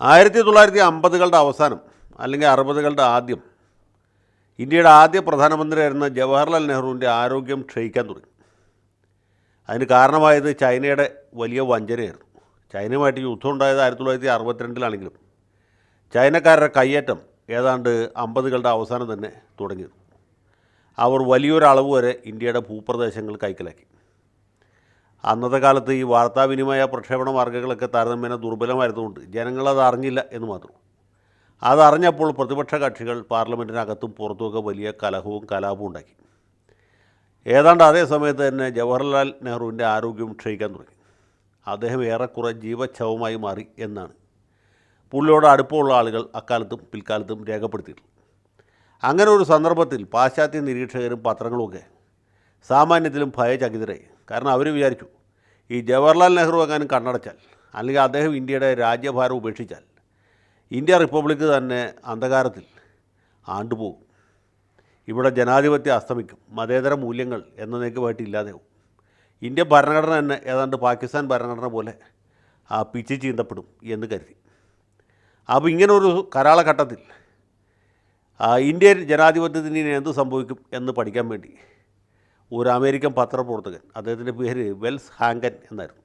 ആയിരത്തി തൊള്ളായിരത്തി അമ്പതുകളുടെ അവസാനം അല്ലെങ്കിൽ അറുപതുകളുടെ ആദ്യം ഇന്ത്യയുടെ ആദ്യ പ്രധാനമന്ത്രിയായിരുന്ന ജവഹർലാൽ നെഹ്റുവിന്റെ ആരോഗ്യം ക്ഷയിക്കാൻ തുടങ്ങി. അതിന് കാരണമായത് ചൈനയുടെ വലിയ വഞ്ചനയായിരുന്നു. ചൈനയുമായിട്ട് യുദ്ധം ഉണ്ടായത് ആയിരത്തി തൊള്ളായിരത്തി അറുപത്തിരണ്ടിലാണെങ്കിലും ചൈനക്കാരുടെ കയ്യേറ്റം ഏതാണ്ട് അമ്പതുകളുടെ അവസാനം തന്നെ തുടങ്ങിയിരുന്നു അവർ വലിയൊരളവ് വരെ ഇന്ത്യയുടെ ഭൂപ്രദേശങ്ങൾ കൈക്കലാക്കി. അന്നത്തെ കാലത്ത് ഈ വാർത്താവിനിമയ പ്രക്ഷേപണ മാർഗങ്ങളൊക്കെ താരതമ്യേന ദുർബലമായിരുന്നുകൊണ്ട് ജനങ്ങളത് അറിഞ്ഞില്ല എന്ന് മാത്രം. അതറിഞ്ഞപ്പോൾ പ്രതിപക്ഷ കക്ഷികൾ പാർലമെന്റിനകത്തും പുറത്തുമൊക്കെ വലിയ കലഹവും കലാപവും ഉണ്ടാക്കി. ഏതാണ്ട് അതേ സമയത്ത് തന്നെ ജവഹർലാൽ നെഹ്റുവിന്റെ ആരോഗ്യം ക്ഷയിക്കാൻ തുടങ്ങി. അദ്ദേഹം ഏറെക്കുറെ ജീവച്ഛവമായി മാറി എന്നാണ്. പുള്ളിയോട് അടുപ്പമുള്ള ആളുകൾ അക്കാലത്തും പിൽക്കാലത്തും രേഖപ്പെടുത്തിയിട്ടുള്ളത് അങ്ങനെ ഒരു സന്ദർഭത്തിൽ പാശ്ചാത്യ നിരീക്ഷകരും പത്രങ്ങളുമൊക്കെ സാമാന്യത്തിലും ഭയചകിതരായി. കാരണം അവർ വിചാരിച്ചു ഈ ജവഹർലാൽ നെഹ്റു എങ്ങാനും കണ്ണടച്ചാൽ അല്ലെങ്കിൽ അദ്ദേഹം ഇന്ത്യയുടെ രാജ്യഭാരം ഉപേക്ഷിച്ചാൽ ഇന്ത്യ റിപ്പബ്ലിക് തന്നെ അന്ധകാരത്തിൽ ആണ്ടുപോകും. ഇവിടെ ജനാധിപത്യം അസ്തമിക്കും മതേതര മൂല്യങ്ങൾ എന്നേക്കുമായിട്ട് ഇല്ലാതെയാവും. ഇന്ത്യ ഭരണഘടന തന്നെ ഏതാണ്ട് പാകിസ്ഥാൻ ഭരണഘടന പോലെ ആ പിച്ച് ചീന്തപ്പെടും എന്ന് കരുതി. അപ്പോൾ ഇങ്ങനൊരു കരാളഘട്ടത്തിൽ ഇന്ത്യൻ ജനാധിപത്യത്തിന് എന്ത് സംഭവിക്കും എന്ന് പഠിക്കാൻ വേണ്ടി ഒരു അമേരിക്കൻ പത്രപ്രവർത്തകൻ അദ്ദേഹത്തിന്റെ പേര് വെൽസ് ഹാങ്കൻ എന്നായിരുന്നു.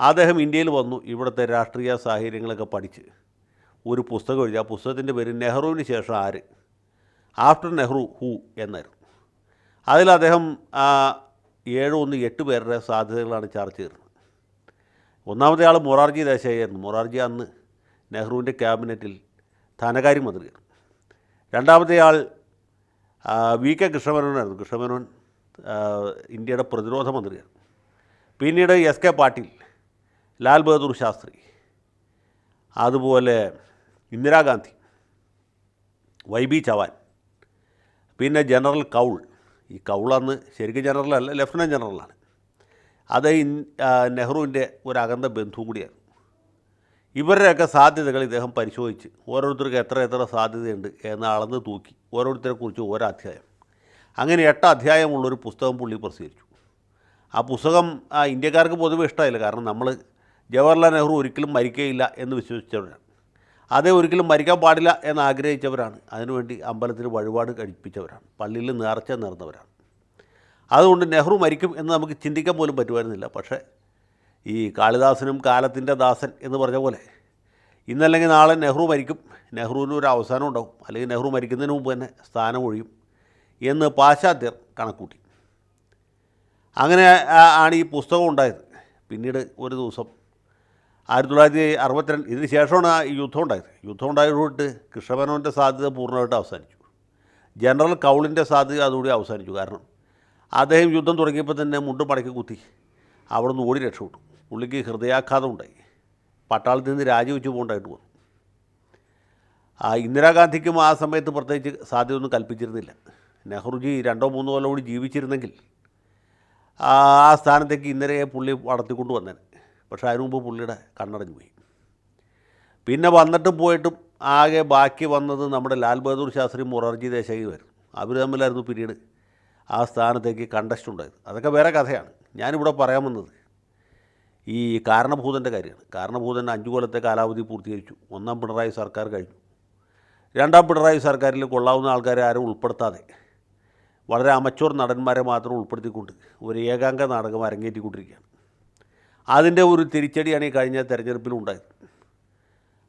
അദ്ദേഹം ഇന്ത്യയിൽ വന്നു ഇവിടുത്തെ രാഷ്ട്രീയ സാഹചര്യങ്ങളൊക്കെ പഠിച്ച്. ഒരു പുസ്തകം എഴുതി ആ പുസ്തകത്തിന്റെ പേര് നെഹ്റുവിന് ശേഷം ആര്? ആഫ്റ്റർ നെഹ്റു ഹൂ എന്നായിരുന്നു. അതിൽ അദ്ദേഹം ഏഴ് ഒന്ന് എട്ട് പേരുടെ സാധ്യതകളാണ് ചർച്ച ചെയ്തിരുന്നത് ഒന്നാമത്തെ ആൾ മൊറാർജി ദേശായി ആയിരുന്നു മൊറാർജി അന്ന് നെഹ്റുവിന്റെ ക്യാബിനറ്റിൽ ധനകാര്യമന്ത്രിയായിരുന്നു. രണ്ടാമത്തെ ആൾ വി കെ കൃഷ്ണമേനോനായിരുന്നു. കൃഷ്ണമേനോൻ ഇന്ത്യയുടെ പ്രതിരോധ മന്ത്രിയാണ്. പിന്നീട് എസ് കെ പാട്ടീൽ ലാൽ ബഹദൂർ ശാസ്ത്രി അതുപോലെ ഇന്ദിരാഗാന്ധി വൈ ബി ചവാൻ പിന്നെ ജനറൽ കൗൾ. ഈ കൗൾ അന്ന് ശരിക്കും ജനറലല്ല ലെഫ്റ്റനന്റ് ജനറലാണ്. അത് നെഹ്റുവിന്റെ ഒരു അകന്ന ബന്ധുവും കൂടിയാണ്. ഇവരുടെയൊക്കെ സാധ്യതകൾ ഇദ്ദേഹം പരിശോധിച്ച് ഓരോരുത്തർക്ക് എത്ര എത്ര സാധ്യതയുണ്ട് എന്ന് അളന്ന് തൂക്കി ഓരോരുത്തരെക്കുറിച്ച് ഓരോ അധ്യായം. അങ്ങനെ എട്ട് അധ്യായമുള്ളൊരു പുസ്തകം പുള്ളി പ്രസിദ്ധീകരിച്ചു. ആ പുസ്തകം ആ, ഇന്ത്യക്കാർക്ക് പൊതുവെ ഇഷ്ടമായില്ല. കാരണം നമ്മൾ ജവഹർലാൽ നെഹ്റു ഒരിക്കലും മരിക്കുകയില്ല എന്ന് വിശ്വസിച്ചവരാണ്. അതേ ഒരിക്കലും മരിക്കാൻ പാടില്ല എന്ന് ആഗ്രഹിച്ചവരാണ്. അതിനുവേണ്ടി അമ്പലത്തിൽ വഴിപാട് കഴിപ്പിച്ചവരാണ്. പള്ളിയിൽ നേർച്ച നേർന്നവരാണ്. അതുകൊണ്ട് നെഹ്റു മരിക്കും എന്ന് നമുക്ക് ചിന്തിക്കാൻ പോലും പറ്റുമായിരുന്നില്ല. പക്ഷേ ഈ കാളിദാസനും കാലത്തിന്റെ ദാസൻ എന്ന് പറഞ്ഞ പോലെ ഇന്നല്ലെങ്കിൽ നാളെ നെഹ്റു മരിക്കും. നെഹ്റുവിന് ഒരു അവസാനം ഉണ്ടാവും. അല്ലെങ്കിൽ നെഹ്റു മരിക്കുന്നതിന് മുമ്പ് തന്നെ സ്ഥാനം ഒഴിയും. എന്ന് പാശ്ചാത്യർ കണക്കൂട്ടി. അങ്ങനെ ആണ് ഈ പുസ്തകം ഉണ്ടായത്. പിന്നീട് ഒരു ദിവസം ആയിരത്തി തൊള്ളായിരത്തി അറുപത്തിരണ്ട് ഇതിന് ശേഷമാണ് ഈ യുദ്ധം ഉണ്ടായത്. യുദ്ധം ഉണ്ടായതുകൊണ്ട് കൃഷ്ണമേനോന്റെ സാധ്യത പൂർണമായിട്ട് അവസാനിച്ചു. ജനറൽ കൗളിന്റെ സാധ്യത അതുകൂടി അവസാനിച്ചു. കാരണം അദ്ദേഹം യുദ്ധം തുടങ്ങിയപ്പോൾ തന്നെ മുണ്ട് മടക്കി കുത്തി അവിടെ നിന്ന് ഓടി രക്ഷപ്പെട്ടു. പുള്ളിക്ക് ഹൃദയാഘാതം ഉണ്ടായി. പട്ടാളത്തിൽ നിന്ന് രാജിവെച്ച് പോകേണ്ടതായിട്ട് വന്നു. ഇന്ദിരാഗാന്ധിക്കും ആ സമയത്ത് പ്രത്യേകിച്ച് സാധ്യതയൊന്നും കൽപ്പിച്ചിരുന്നില്ല. നെഹ്റുജി രണ്ടോ മൂന്നോ കൊല്ലം കൂടി ജീവിച്ചിരുന്നെങ്കിൽ ആ സ്ഥാനത്തേക്ക് ഇന്ദിരയെ പുള്ളി വളർത്തിക്കൊണ്ട് വന്നേനെ. പക്ഷേ അതിനു മുമ്പ് പുള്ളിയുടെ കണ്ണടഞ്ഞു പോയി. പിന്നെ വന്നിട്ടും പോയിട്ടും ആകെ ബാക്കി വന്നത് നമ്മുടെ ലാൽ ബഹദൂർ ശാസ്ത്രി മൊറാർജി ദേശായി വരും അവർ തമ്മിലായിരുന്നു പിരീഡ് ആ സ്ഥാനത്തേക്ക് കണ്ടസ്റ്റ് ഉണ്ടായത്. അതൊക്കെ വേറെ കഥയാണ്. ഞാനിവിടെ പറയാൻ വന്നത് ഈ കാരണഭൂതന്റെ കാര്യമാണ്. കാരണഭൂതൻ അഞ്ചു കൊല്ലത്തെ കാലാവധി പൂർത്തീകരിച്ചു. ഒന്നാം പിണറായി സർക്കാർ കഴിഞ്ഞു. രണ്ടാം പിണറായി സർക്കാരിൽ കൊള്ളാവുന്ന ആൾക്കാരെ ആരും ഉൾപ്പെടുത്താതെ വളരെ അമച്ചോർ നടന്മാരെ മാത്രം ഉൾപ്പെടുത്തിക്കൊണ്ട് ഒരു ഏകാംഗ നാടകം അരങ്ങേറ്റിക്കൊണ്ടിരിക്കുകയാണ്. അതിന്റെ ഒരു തിരിച്ചടിയാണ് ഈ കഴിഞ്ഞ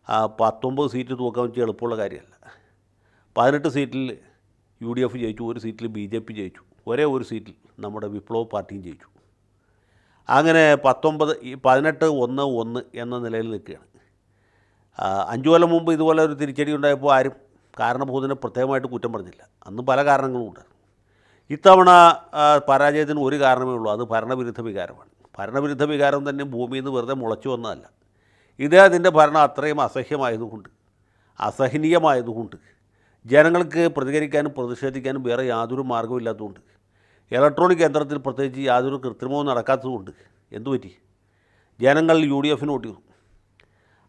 ആ പത്തൊമ്പത് സീറ്റ് തൂക്കാൻ വെച്ച് എളുപ്പമുള്ള കാര്യമല്ല. പതിനെട്ട് സീറ്റിൽ യു ഡി എഫ് ജയിച്ചു ഒരു സീറ്റിൽ ബി ജെ പി ജയിച്ചു ഒരേ ഒരു സീറ്റിൽ നമ്മുടെ വിപ്ലവ പാർട്ടിയും ജയിച്ചു. അങ്ങനെ പത്തൊമ്പത് ഈ പതിനെട്ട് ഒന്ന് ഒന്ന് എന്ന നിലയിൽ നിൽക്കുകയാണ്. അഞ്ചു കൊല്ലം മുമ്പ് ഇതുപോലെ ഒരു തിരിച്ചടി ഉണ്ടായപ്പോൾ ആരും കാരണഭൂതനെ പ്രത്യേകമായിട്ട് കുറ്റം പറഞ്ഞില്ല. അന്ന് പല കാരണങ്ങളും ഉണ്ടായിരുന്നു ഇത്തവണ പരാജയത്തിന് ഒരു കാരണമേ ഉള്ളൂ. അത് ഭരണവിരുദ്ധ വികാരമാണ്. ഭരണവിരുദ്ധ വികാരം തന്നെ ഭൂമിയിൽ നിന്ന് വെറുതെ മുളച്ചു വന്നതല്ല. ഇദ്ദേഹത്തിന്റെ ഭരണം അത്രയും അസഹ്യമായതുകൊണ്ട് അസഹനീയമായതുകൊണ്ട് ജനങ്ങൾക്ക് പ്രതികരിക്കാനും പ്രതിഷേധിക്കാനും വേറെ യാതൊരു മാർഗമില്ലാത്തതുകൊണ്ട് ഇലക്ട്രോണിക് യന്ത്രത്തിൽ പ്രത്യേകിച്ച് യാതൊരു കൃത്രിമവും നടക്കാത്തതുകൊണ്ട് എന്തുപറ്റി ജനങ്ങൾ യു ഡി എഫിന് വോട്ട് ചെയ്തു.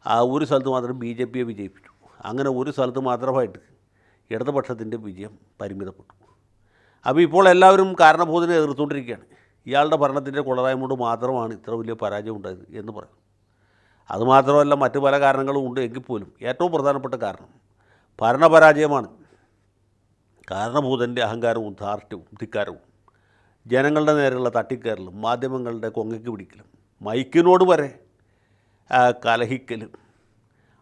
ആ ഒരു സ്ഥലത്ത് മാത്രം ബി ജെ പിയെ വിജയിപ്പിച്ചു. അങ്ങനെ ഒരു സ്ഥലത്ത് മാത്രമായിട്ട് ഇടതുപക്ഷത്തിന്റെ വിജയം പരിമിതപ്പെട്ടു. അപ്പോൾ ഇപ്പോൾ എല്ലാവരും കാരണബോധനെ എതിർത്തുകൊണ്ടിരിക്കുകയാണ്. ഇയാളുടെ ഭരണത്തിന്റെ കൊളറായ്മ കൊണ്ട് മാത്രമാണ് ഇത്ര വലിയ പരാജയം ഉണ്ടായത് എന്ന് പറയും. അതുമാത്രമല്ല മറ്റു പല കാരണങ്ങളും ഉണ്ട് എങ്കിൽ പോലും ഏറ്റവും പ്രധാനപ്പെട്ട കാരണം ഭരണപരാജയമാണ്. കാരണഭൂതന്റെ അഹങ്കാരവും ധാർഷ്ട്യവും ധിക്കാരവും ജനങ്ങളുടെ നേരെയുള്ള തട്ടിക്കയറലും മാധ്യമങ്ങളുടെ കൊങ്ങയ്ക്ക് പിടിക്കലും മൈക്കിനോട് വരെ കലഹിക്കലും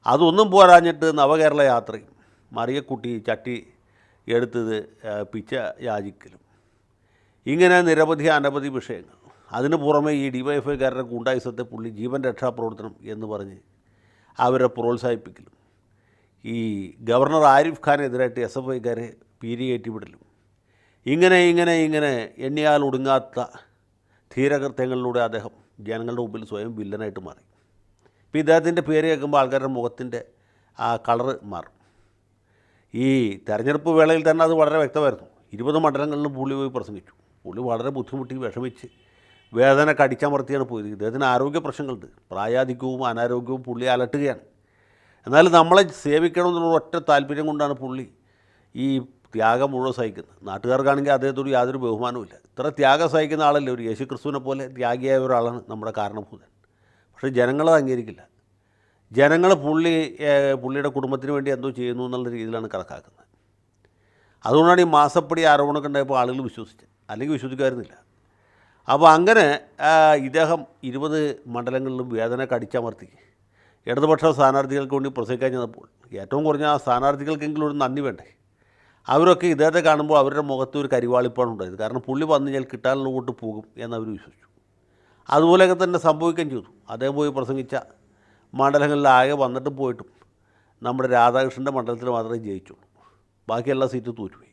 അതൊന്നും പോരാഞ്ഞിട്ട് നവകേരള യാത്രയും മറിയക്കുട്ടി ചട്ടി എടുത്തത് പിച്ച യാചിക്കലും. ഇങ്ങനെ നിരവധി അനവധി വിഷയങ്ങൾ. അതിന് പുറമെ ഈ ഡിവൈഎഫ്ഐക്കാരുടെ ഗുണ്ടായുസത്തെ പുള്ളി ജീവൻ രക്ഷാപ്രവർത്തനം എന്ന് പറഞ്ഞ് അവരെ പ്രോത്സാഹിപ്പിക്കലും. ഈ ഗവർണർ ആരിഫ് ഖാനെതിരായിട്ട് എസ് എഫ് ഐക്കാരെ പീരികയറ്റി വിടലും ഇങ്ങനെ ഇങ്ങനെ ഇങ്ങനെ എണ്ണിയാൽ ഒടുങ്ങാത്ത ധീരകൃത്യങ്ങളിലൂടെ അദ്ദേഹം ജനങ്ങളുടെ മുമ്പിൽ സ്വയം വില്ലനായിട്ട് മാറി. ഇപ്പോൾ ഇദ്ദേഹത്തിന്റെ പേര് കേൾക്കുമ്പോൾ ആൾക്കാരുടെ മുഖത്തിന്റെ ആ കളറ് മാറും. ഈ തെരഞ്ഞെടുപ്പ് വേളയിൽ തന്നെ അത് വളരെ വ്യക്തമായിരുന്നു. ഇരുപത് മണ്ഡലങ്ങളിലും പുള്ളി പോയി പ്രസംഗിച്ചു. പുള്ളി വളരെ ബുദ്ധിമുട്ടി വിഷമിച്ച് വേദന കടിച്ചമർത്തിയാണ് പോയത്. ഇദ്ദേഹത്തിന് ആരോഗ്യ പ്രശ്നങ്ങളുണ്ട്. പ്രായാധിക്യവും അനാരോഗ്യവും പുള്ളി അലട്ടുകയാണ്. എന്നാലും നമ്മളെ സേവിക്കണമെന്നുള്ള ഒറ്റ താല്പര്യം കൊണ്ടാണ് പുള്ളി ഈ ത്യാഗം മുഴുവൻ സഹിക്കുന്നത്. നാട്ടുകാർക്കാണെങ്കിൽ അദ്ദേഹത്തോട് യാതൊരു ബഹുമാനവുമില്ല ഇത്ര ത്യാഗം സഹിക്കുന്ന ആളല്ലേ ഒരു യേശു ക്രിസ്തുവിനെ പോലെ ത്യാഗിയായ ഒരാളാണ് നമ്മുടെ കാരണഭൂതൻ. പക്ഷേ ജനങ്ങളത് അംഗീകരിക്കില്ല. ജനങ്ങൾ പുള്ളി പുള്ളിയുടെ കുടുംബത്തിന് വേണ്ടി എന്തോ ചെയ്യുന്നു എന്നുള്ള രീതിയിലാണ് കണക്കാക്കുന്നത്. അതുകൊണ്ടാണ് ഈ മാസപ്പടി ആരോപണമൊക്കെ ഉണ്ടായപ്പോൾ ആളുകൾ വിശ്വസിച്ചത്. അല്ലെങ്കിൽ വിശ്വസിക്കുമായിരുന്നില്ല. അപ്പോൾ അങ്ങനെ ഇദ്ദേഹം ഇരുപത് മണ്ഡലങ്ങളിലും വേദന കടിച്ചമർത്തി. ഇടതുപക്ഷ സ്ഥാനാർത്ഥികൾക്ക് വേണ്ടി പ്രസംഗിക്കാൻ ചെന്നപ്പോൾ ഏറ്റവും കുറഞ്ഞ ആ സ്ഥാനാർത്ഥികൾക്കെങ്കിലും ഒരു നന്ദി വേണ്ടേ? അവരൊക്കെ ഇദ്ദേഹത്തെ കാണുമ്പോൾ അവരുടെ മുഖത്ത് ഒരു കരിവാളിപ്പാണ് ഉണ്ടായത്. കാരണം പുള്ളി വന്നു കഴിഞ്ഞാൽ കിട്ടാനുള്ള വോട്ട് പോകും എന്നവർ വിശ്വസിച്ചു. അതുപോലെയൊക്കെ തന്നെ സംഭവിക്കുകയും ചെയ്തു. അദ്ദേഹം പോയി പ്രസംഗിച്ച മണ്ഡലങ്ങളിലാകെ വന്നിട്ട് പോയിട്ടും നമ്മുടെ രാധാകൃഷ്ണന്റെ മണ്ഡലത്തിൽ മാത്രമേ ജയിച്ചുള്ളൂ. ബാക്കി സീറ്റ് തോറ്റുപോയി.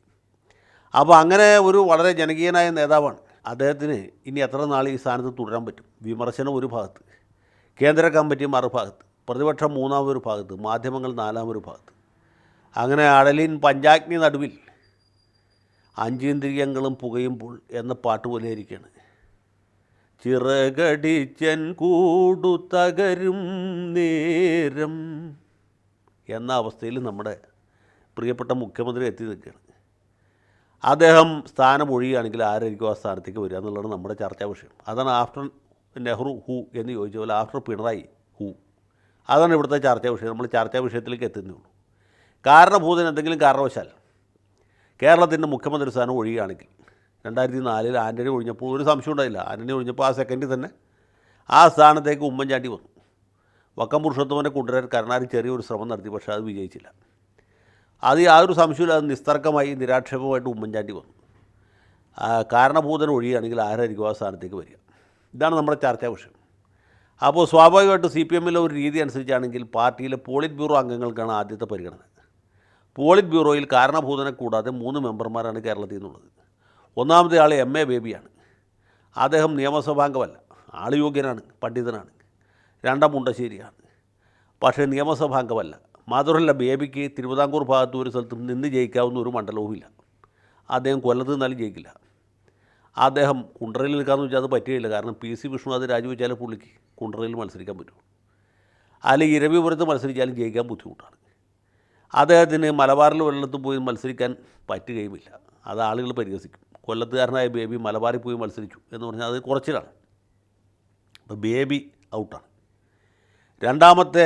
അപ്പോൾ അങ്ങനെ ഒരു വളരെ ജനകീയനായ നേതാവാണ്. അദ്ദേഹത്തിന് ഇനി എത്ര നാൾ ഈ സ്ഥാനത്ത് തുടരാൻ പറ്റും? വിമർശനം ഒരു ഭാഗത്ത് കേന്ദ്ര കമ്മിറ്റി മറുഭാഗത്ത് പ്രതിപക്ഷം മൂന്നാമൊരു ഭാഗത്ത് മാധ്യമങ്ങൾ നാലാമൊരു ഭാഗത്ത്. അങ്ങനെ അടലിൻ പഞ്ചാഗ്നി നടുവിൽ അഞ്ചേന്ദ്രിയങ്ങളും പുകയുമ്പോൾ എന്ന പാട്ട് പോലെ ഇരിക്കുകയാണ്. ചിറകടിച്ചൻ കൂടു തകരും നേരം. എന്ന അവസ്ഥയിൽ നമ്മുടെ പ്രിയപ്പെട്ട മുഖ്യമന്ത്രി എത്തി നിൽക്കുകയാണ്. അദ്ദേഹം സ്ഥാനം ഒഴിയുകയാണെങ്കിൽ ആരായിരിക്കും ആ സ്ഥാനത്തേക്ക് വരിക എന്നുള്ളതാണ് നമ്മുടെ ചർച്ചാ വിഷയം. അതാണ് ആഫ്റ്റർ നെഹ്റു ഹു എന്ന് ചോദിച്ച പോലെ ആഫ്റ്റർ പിണറായി ഹു. അതാണ് ഇവിടുത്തെ ചർച്ചാ വിഷയം. നമ്മൾ ചർച്ചാ വിഷയത്തിലേക്ക് എത്തുന്നുള്ളൂ. കാരണഭൂതൻ എന്തെങ്കിലും കാരണവശാൽ കേരളത്തിന്റെ മുഖ്യമന്ത്രി സ്ഥാനം ഒഴിയുകയാണെങ്കിൽ രണ്ടായിരത്തി നാലിൽ ആന്റണി ഒഴിഞ്ഞപ്പോൾ ഒരു സംശയം ഉണ്ടായില്ല. ആന്റണി ഒഴിഞ്ഞപ്പോൾ ആ സെക്കൻഡിൽ തന്നെ ആ സ്ഥാനത്തേക്ക് ഉമ്മൻചാണ്ടി വന്നു. വക്കം പുരുഷോത്തമനെ കൊണ്ടുവരാൻ കരുണാരി ചെറിയൊരു ശ്രമം നടത്തി പക്ഷേ അത് വിജയിച്ചില്ല. അത് യാതൊരു സംശയമില്ല അത് നിസ്തർക്കമായി നിരാക്ഷേപമായിട്ട് ഉമ്മൻചാണ്ടി വന്നു. കാരണഭൂതൻ ഒഴിയുകയാണെങ്കിൽ ആരായിരിക്കും ആ സ്ഥാനത്തേക്ക് വരിക? ഇതാണ് നമ്മുടെ ചർച്ചാ വിഷയം. അപ്പോൾ സ്വാഭാവികമായിട്ട് സി പി എമ്മിലെ ഒരു രീതി അനുസരിച്ചാണെങ്കിൽ പാർട്ടിയിലെ പോളിറ്റ് ബ്യൂറോ അംഗങ്ങൾക്കാണ് ആദ്യത്തെ പരിഗണന. പോളിറ്റ് ബ്യൂറോയിൽ കാരണഭൂതനെ കൂടാതെ മൂന്ന് മെമ്പർമാരാണ് കേരളത്തിൽ നിന്നുള്ളത്. ഒന്നാമത്തെ ആൾ എം എ ബേബിയാണ് അദ്ദേഹം നിയമസഭാംഗമല്ല. ആൾ യോഗ്യനാണ് പണ്ഡിതനാണ്. രണ്ടാം മുണ്ടശ്ശേരിയാണ്. പക്ഷേ നിയമസഭാംഗമല്ല. മാത്രമല്ല ബേബിക്ക് തിരുവിതാംകൂർ ഭാഗത്ത് ഒരു സ്ഥലത്തും നിന്ന് ജയിക്കാവുന്ന ഒരു മണ്ഡലവുമില്ല. അദ്ദേഹം കൊല്ലത്ത് നിന്നാലും ജയിക്കില്ല. അദ്ദേഹം കുണ്ടറയിൽ നിൽക്കാമെന്ന് വെച്ചാൽ അത് പറ്റുകയില്ല. കാരണം പി സി വിഷ്ണു അത് രാജിവെച്ചാലേ പുള്ളിക്ക് കുണ്ടറയിൽ മത്സരിക്കാൻ പറ്റും. അല്ലെങ്കിൽ ഇരവിപുരത്ത് മത്സരിച്ചാലും ജയിക്കാൻ ബുദ്ധിമുട്ടാണ്. അദ്ദേഹത്തിന് മലബാറിൽ വെള്ളത്ത് പോയി മത്സരിക്കാൻ പറ്റുകയുമില്ല. അത് ആളുകൾ പരിഹസിക്കും. കൊല്ലത്തുകാരനായ ബേബി മലബാറിൽ പോയി മത്സരിച്ചു എന്ന് പറഞ്ഞാൽ അത് കുറച്ചിലാണ്. അപ്പോൾ ബേബി ഔട്ടാണ്. രണ്ടാമത്തെ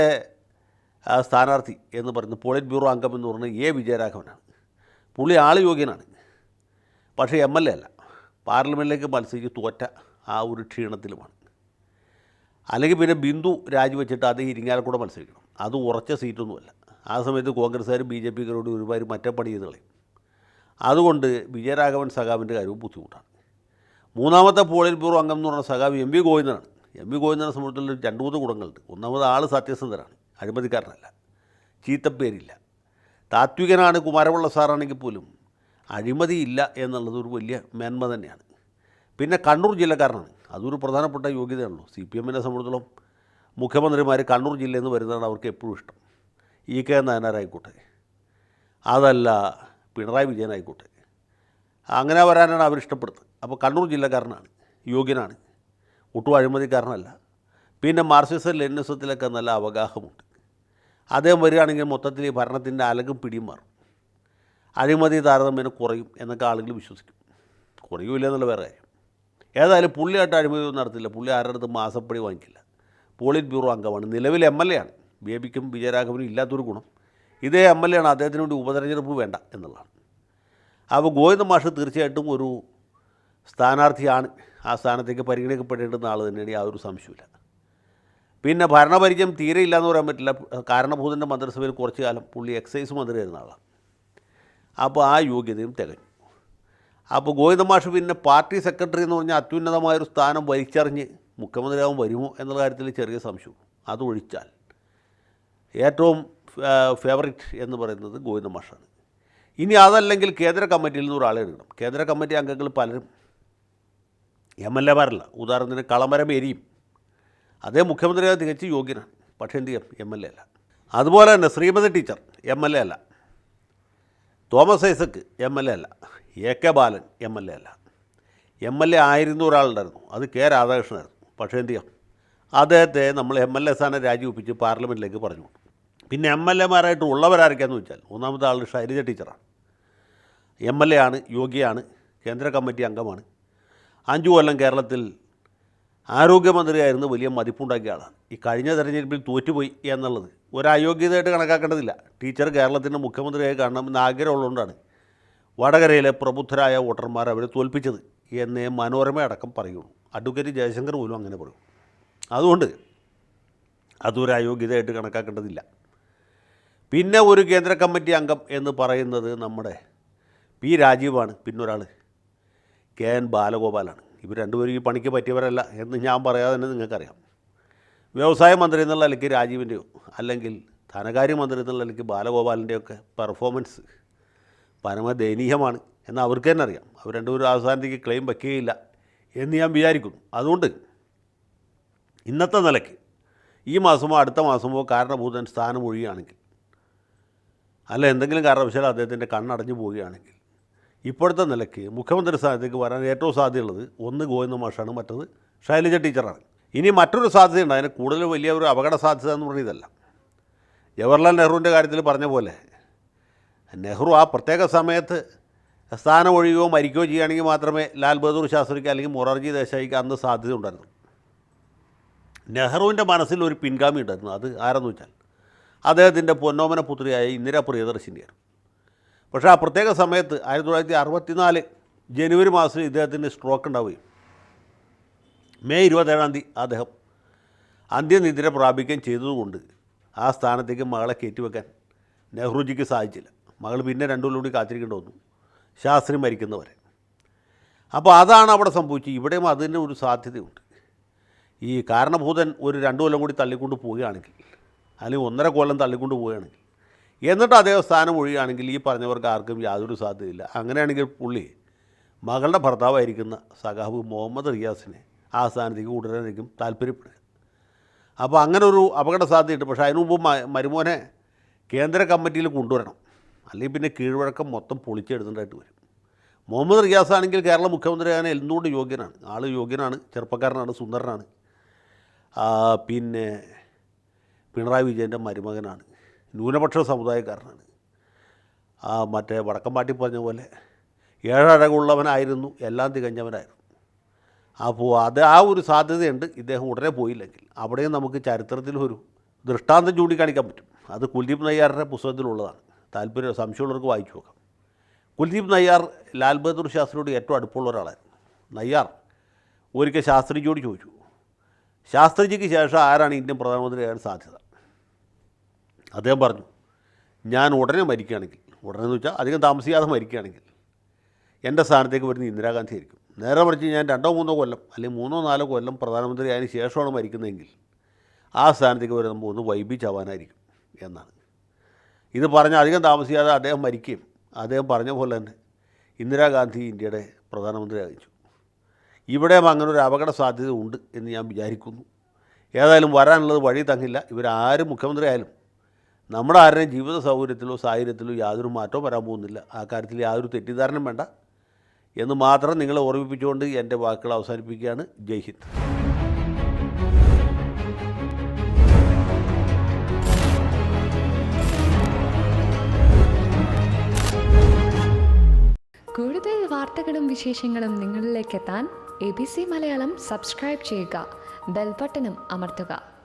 സ്ഥാനാർത്ഥി എന്ന് പറയുന്നത് പോളിറ്റ് ബ്യൂറോ അംഗം എന്ന് പറയുന്നത് എ വിജയരാഘവനാണ്. പുള്ളി ആൾ യോഗ്യനാണ് പക്ഷേ എം എൽ എ അല്ല. പാർലമെന്റിലേക്ക് മത്സരിച്ച് തോറ്റ ആ ഒരു ക്ഷീണത്തിലുമാണ്. അല്ലെങ്കിൽ പിന്നെ ബിന്ദു രാജിവെച്ചിട്ട് അത് ഇരിങ്ങാലക്കൂടെ മത്സരിക്കണം. അത് ഉറച്ച സീറ്റൊന്നുമല്ല. ആ സമയത്ത് കോൺഗ്രസ്സുകാരും ബി ജെ പിക്കാരോട് ഒരുപാട് മറ്റേ പണി ചെയ്ത് കളയും. അതുകൊണ്ട് വിജയരാഘവൻ സഖാവിന്റെ കാര്യവും ബുദ്ധിമുട്ടാണ്. മൂന്നാമത്തെ പോളിറ്റ് ബ്യൂറോ അംഗം എന്ന് പറഞ്ഞ സഖാവ് എം വി ഗോവിന്ദനാണ്. എം വി ഗോവിന്ദനെ സംബന്ധിച്ചുള്ള രണ്ട് മൂന്ന് ഗുണങ്ങളുണ്ട്. ഒന്നാമത് ആൾ സത്യസന്ധനാണ് അഴിമതിക്കാരനല്ല ചീത്തപ്പേരില്ല. താത്വികനാണ് കുമാരപിള്ള സാറാണെങ്കിൽ പോലും അഴിമതിയില്ല എന്നുള്ളത് ഒരു വലിയ മേന്മ തന്നെയാണ്. പിന്നെ കണ്ണൂർ ജില്ലക്കാരനാണ്. അതൊരു പ്രധാനപ്പെട്ട യോഗ്യതയാണല്ലോ. സി പി എമ്മിനെ സംബന്ധിച്ചിടത്തോളം മുഖ്യമന്ത്രിമാർ കണ്ണൂർ ജില്ലയിൽ നിന്ന് വരുന്നതാണ് അവർക്ക് എപ്പോഴും ഇഷ്ടം. ഇ കെ നായനാരായിക്കോട്ടെ. അതല്ല പിണറായി വിജയനായിക്കോട്ടെ. അങ്ങനെ വരാനാണ് അവർ ഇഷ്ടപ്പെടുന്നത്. അപ്പോൾ കണ്ണൂർ ജില്ലക്കാരനാണ് യോഗ്യനാണ്. ഒട്ടും അഴിമതിക്കാരനല്ല. പിന്നെ മാർക്സിസം ലെനിസത്തിലൊക്കെ നല്ല അവഗാഹമുണ്ട്. അദ്ദേഹം വരികയാണെങ്കിൽ മൊത്തത്തിൽ ഈ ഭരണത്തിന്റെ അലകും പിടിയും മാറും. അഴിമതി താരതമ്യേന കുറയും എന്നൊക്കെ ആളുകൾ വിശ്വസിക്കും. കുറയുമില്ല എന്നുള്ള വേറെ കാര്യം. ഏതായാലും പുള്ളിയായിട്ട് അഴിമതിയൊന്നും നടത്തില്ല. പുള്ളി ആരുടെ അടുത്ത് മാസപ്പടി വാങ്ങിക്കില്ല. പോളിറ്റ് ബ്യൂറോ അംഗമാണ്. നിലവിൽ എം എൽ എ ആണ്. ബേബിക്കും വിജയരാഘവനും ഇല്ലാത്തൊരു ഗുണം. ഇതേ എം എൽ എ ആണ് അദ്ദേഹത്തിന് വേണ്ടി ഉപതെരഞ്ഞെടുപ്പ് വേണ്ട എന്നുള്ളതാണ്. അപ്പോൾ ഗോവിന്ദ മാഷ് തീർച്ചയായിട്ടും ഒരു സ്ഥാനാർത്ഥിയാണ്. ആ സ്ഥാനത്തേക്ക് പരിഗണിക്കപ്പെടേണ്ടുന്ന ആൾ തന്നെയാണ് ഒരു സംശയമില്ല പിന്നെ ഭരണപരിചയം തീരെ ഇല്ലയെന്ന് പറയാൻ പറ്റില്ല. കാരണഭൂതന്റെ മന്ത്രിസഭയിൽ കുറച്ച് കാലം പുള്ളി എക്സൈസ് മന്ത്രിയായിരുന്ന ആളാണ്. അപ്പോൾ ആ യോഗ്യതയും തികഞ്ഞു. അപ്പോൾ ഗോവിന്ദ മാഷ് പിന്നെ പാർട്ടി സെക്രട്ടറി എന്ന് പറഞ്ഞാൽ അത്യുന്നതമായൊരു സ്ഥാനം വലിച്ചറിഞ്ഞ് മുഖ്യമന്ത്രിയാവും വരുമോ എന്നുള്ള കാര്യത്തിൽ ചെറിയ സംശയം അതൊഴിച്ചാൽ ഏറ്റവും ഫേവറേറ്റ് എന്ന് പറയുന്നത് ഗോവിന്ദ മാഷാണ്. ഇനി അതല്ലെങ്കിൽ കേന്ദ്ര കമ്മിറ്റിയിൽ നിന്ന് ഒരാളെ എടുക്കണം. കേന്ദ്ര കമ്മിറ്റി അംഗങ്ങൾ പലരും എം എൽ എമാരല്ല. ഉദാഹരണത്തിന് കളമരം എരിയും. അതേ മുഖ്യമന്ത്രിയെ തികച്ച് യോഗ്യനാണ്. പക്ഷേ എന്ത് ചെയ്യാം? എം എൽ എ അല്ല. അതുപോലെ തന്നെ Sreemathi teacher M L A അല്ല. Thomas Isaac M L A അല്ല. A K Balan M L A അല്ല. എം എൽ എ ആയിരുന്നു ഒരാളുണ്ടായിരുന്നു. അത് കെ രാധാകൃഷ്ണനായിരുന്നു. പക്ഷേ എന്ത് ചെയ്യാം? അദ്ദേഹത്തെ നമ്മൾ എം എൽ എ സ്ഥാനം രാജിവെപ്പിച്ച് പാർലമെന്റിലേക്ക് പറഞ്ഞു. പിന്നെ എം എൽ എമാരായിട്ട് ഉള്ളവരാരൊക്കെയാന്ന് വെച്ചാൽ ഒന്നാമത്തെ ആൾ ശൈലജ ടീച്ചറാണ്. എം എൽ എ ആണ് യോഗിയാണ് കേന്ദ്ര കമ്മിറ്റി അംഗമാണ്. അഞ്ചു കൊല്ലം കേരളത്തിൽ ആരോഗ്യമന്ത്രിയായിരുന്നു വലിയ മതിപ്പുണ്ടാക്കിയ ആളാണ്. ഈ കഴിഞ്ഞ തെരഞ്ഞെടുപ്പിൽ തോറ്റുപോയി എന്നുള്ളത് ഒരു കണക്കാക്കേണ്ടതില്ല. ടീച്ചർ കേരളത്തിന്റെ മുഖ്യമന്ത്രിയായി കാണണമെന്ന് ആഗ്രഹമുള്ളതുകൊണ്ടാണ് വടകരയിലെ പ്രബുദ്ധരായ വോട്ടർമാർ അവരെ തോൽപ്പിച്ചത് എന്നേ മനോരമ അടക്കം പറയുള്ളൂ. അഡ്വക്കേറ്റ് ജയശങ്കർ പോലും അങ്ങനെ പറയും. അതുകൊണ്ട് അതൊരു അയോഗ്യതയായിട്ട് കണക്കാക്കേണ്ടതില്ല. പിന്നെ ഒരു കേന്ദ്ര കമ്മിറ്റി അംഗം എന്ന് പറയുന്നത് നമ്മുടെ പി രാജീവാണ് പിന്നൊരാൾ കെ എൻ ബാലഗോപാലാണ്. ഇവർ രണ്ടുപേരും ഈ പണിക്ക് പറ്റിയവരല്ല എന്ന് ഞാൻ പറയാതെ തന്നെ നിങ്ങൾക്കറിയാം. വ്യവസായ മന്ത്രി എന്നുള്ള നിലയ്ക്ക് രാജീവിന്റെയോ അല്ലെങ്കിൽ ധനകാര്യ മന്ത്രി എന്നുള്ള നിലയ്ക്ക് ബാലഗോപാലിന്റെയോ ഒക്കെ പെർഫോമൻസ് പരമദയനീയമാണ് എന്ന് അവർക്ക് തന്നെ അറിയാം. അവർ രണ്ടുപേരും അവസാനത്തേക്ക് ക്ലെയിം വയ്ക്കുകയില്ല എന്ന് ഞാൻ വിചാരിക്കുന്നു. അതുകൊണ്ട് ഇന്നത്തെ നിലയ്ക്ക് ഈ മാസമോ അടുത്ത മാസമോ കാരണഭൂതൻ സ്ഥാനം ഒഴിയുകയാണെങ്കിൽ അല്ല എന്തെങ്കിലും കാരണവശാൽ അദ്ദേഹത്തിന്റെ കണ്ണടഞ്ഞു പോവുകയാണെങ്കിൽ ഇപ്പോഴത്തെ നിലയ്ക്ക് മുഖ്യമന്ത്രി സ്ഥാനത്തേക്ക് വരാൻ ഏറ്റവും സാധ്യതയുള്ളത് ഒന്ന് ഗോവിന്ദ മാഷാണ് മറ്റത് ശൈലജ ടീച്ചറാണ്. ഇനി മറ്റൊരു സാധ്യതയുണ്ട്. അതിന് കൂടുതൽ വലിയ ഒരു അപകട സാധ്യത എന്ന് പറഞ്ഞതല്ല. ജവഹർലാൽ നെഹ്റുവിന്റെ കാര്യത്തിൽ പറഞ്ഞ പോലെ നെഹ്റു ആ പ്രത്യേക സമയത്ത് സ്ഥാനം ഒഴിയുകയോ മരിക്കുകയോ ചെയ്യുകയാണെങ്കിൽ മാത്രമേ ലാൽ ബഹദൂർ ശാസ്ത്രിക്ക് അല്ലെങ്കിൽ മൊറാർജി ദേശായിക്ക് അന്ന് സാധ്യത ഉണ്ടായിരുന്നു നെഹ്റുവിന്റെ മനസ്സിൽ ഒരു പിൻഗാമി ഉണ്ടായിരുന്നു. അത് ആരെന്ന് വെച്ചാൽ അദ്ദേഹത്തിന്റെ പൊന്നോമന പുത്രിയായ ഇന്ദിര പ്രിയദർശിന്റെയാണ് പക്ഷേ ആ പ്രത്യേക സമയത്ത് ആയിരത്തി തൊള്ളായിരത്തി അറുപത്തിനാല് ജനുവരി മാസത്തിൽ ഇദ്ദേഹത്തിന് സ്ട്രോക്ക് ഉണ്ടാവുകയും മെയ് ഇരുപത്തേഴാം തീയതി അദ്ദേഹം അന്ത്യനിദ്ര പ്രാപിക്കുകയും ചെയ്തതുകൊണ്ട് ആ സ്ഥാനത്തേക്ക് മകളെ കയറ്റിവെക്കാൻ നെഹ്റുജിക്ക് സാധിച്ചില്ല. മകൾ പിന്നെ രണ്ടു കൂടി കാത്തിരിക്കേണ്ടി വന്നു. ശാസ്ത്രി മരിക്കുന്നവരെ. അപ്പോൾ അതാണ് അവിടെ സംഭവിച്ചത്. ഇവിടെയും അതിന് ഒരു സാധ്യതയുണ്ട്. ഈ കാരണഭൂതൻ ഒരു രണ്ടു കൊല്ലം കൂടി തള്ളിക്കൊണ്ട് പോവുകയാണെങ്കിൽ അല്ലെങ്കിൽ ഒന്നര കൊല്ലം തള്ളിക്കൊണ്ട് പോവുകയാണെങ്കിൽ എന്നിട്ട് അദ്ദേഹം സ്ഥാനം ഒഴിയുകയാണെങ്കിൽ ഈ പറഞ്ഞവർക്ക് ആർക്കും യാതൊരു സാധ്യതയില്ല. അങ്ങനെയാണെങ്കിൽ പുള്ളി മകളുടെ ഭർത്താവായിരിക്കുന്ന സഖാബ് മുഹമ്മദ് റിയാസിനെ ആ സ്ഥാനത്തേക്ക് കൊണ്ടുവരാനായിരിക്കും താല്പര്യപ്പെടുക. അപ്പോൾ അങ്ങനെ ഒരു അപകട സാധ്യതയുണ്ട്. പക്ഷേ അതിനു മുമ്പ് മരുമോനെ കേന്ദ്ര കമ്മിറ്റിയിൽ കൊണ്ടുവരണം. അല്ലെങ്കിൽ പിന്നെ കീഴ്വഴക്കം മൊത്തം പൊളിച്ചെടുത്തിട്ടായിട്ട് വരും. മുഹമ്മദ് റിയാസ് ആണെങ്കിൽ കേരള മുഖ്യമന്ത്രിയാകാൻ എന്തുകൊണ്ട് യോഗ്യനാണ്? ആൾ യോഗ്യനാണ് ചെറുപ്പക്കാരനാണ് സുന്ദരനാണ്. പിന്നെ പിണറായി വിജയന്റെ മരുമകനാണ്. ന്യൂനപക്ഷ സമുദായക്കാരനാണ്. ആ മറ്റേ വടക്കമ്പാട്ടി പറഞ്ഞ പോലെ ഏഴഴകുള്ളവനായിരുന്നു എല്ലാം തികഞ്ഞവനായിരുന്നു. അപ്പോൾ അത് ആ ഒരു സാധ്യതയുണ്ട്. ഇദ്ദേഹം ഉടനെ പോയില്ലെങ്കിൽ അവിടെയും നമുക്ക് ചരിത്രത്തിൽ ഒരു ദൃഷ്ടാന്തം ചൂണ്ടിക്കാണിക്കാൻ പറ്റും. അത് കുൽദീപ് നയ്യാറിന്റെ പുസ്തകത്തിലുള്ളതാണ്. താല്പര്യം സംശയമുള്ളവർക്ക് വായിച്ചു നോക്കാം. കുൽദീപ് നയ്യാർ ലാൽ ബഹദൂർ ശാസ്ത്രിയോട് ഏറ്റവും അടുപ്പമുള്ള ഒരാളായിരുന്നു. നയ്യാർ ഒരിക്കൽ ശാസ്ത്രിജിയോട് ചോദിച്ചു ശാസ്ത്രിജിക്ക് ശേഷം ആരാണ് ഇന്ത്യൻ പ്രധാനമന്ത്രിയാകാൻ സാധ്യത? അദ്ദേഹം പറഞ്ഞു ഞാൻ ഉടനെ മരിക്കുകയാണെങ്കിൽ ഉടനെ എന്ന് വെച്ചാൽ അധികം താമസിക്കാതെ മരിക്കുകയാണെങ്കിൽ എന്റെ സ്ഥാനത്തേക്ക് വരുന്ന ഇന്ദിരാഗാന്ധി ആയിരിക്കും. നേരെ മറിച്ച് ഞാൻ രണ്ടോ മൂന്നോ കൊല്ലം അല്ലെങ്കിൽ മൂന്നോ നാലോ കൊല്ലം പ്രധാനമന്ത്രി ആയതിനു ശേഷമാണ് മരിക്കുന്നതെങ്കിൽ ആ സ്ഥാനത്തേക്ക് വരുന്ന പോകുന്നത് വൈബി ചവാനായിരിക്കും എന്നാണ്. ഇത് പറഞ്ഞ അധികം താമസിക്കാതെ അദ്ദേഹം മരിക്കുകയും അദ്ദേഹം പറഞ്ഞ പോലെ തന്നെ ഇന്ദിരാഗാന്ധി ഇന്ത്യയുടെ പ്രധാനമന്ത്രി ആയിരിച്ചു. ഇവിടെയും അങ്ങനെ ഒരു അപകട സാധ്യത ഉണ്ട് എന്ന് ഞാൻ വിചാരിക്കുന്നു. ഏതായാലും വരാനുള്ളത് വഴി തങ്ങില്ല. ഇവരാരും മുഖ്യമന്ത്രി ആയാലും നമ്മുടെ ആരുടെയും ജീവിത സൗകര്യത്തിലോ സാഹചര്യത്തിലോ യാതൊരു മാറ്റവും വരാൻ പോകുന്നില്ല. ആ കാര്യത്തിൽ യാതൊരു തെറ്റിദ്ധാരണയും വേണ്ട. എന്ന് മാത്രം നിങ്ങളെ ഓർമ്മിപ്പിച്ചുകൊണ്ട് എന്റെ വാക്കുകൾ അവസാനിപ്പിക്കുകയാണ്. ജയ് ഹിന്ദ്. കൂടുതൽ വാർത്തകളും വിശേഷങ്ങളും മലയാളം സബ്സ്ക്രൈബ് ചെയ്യുക. അമർത്തുക.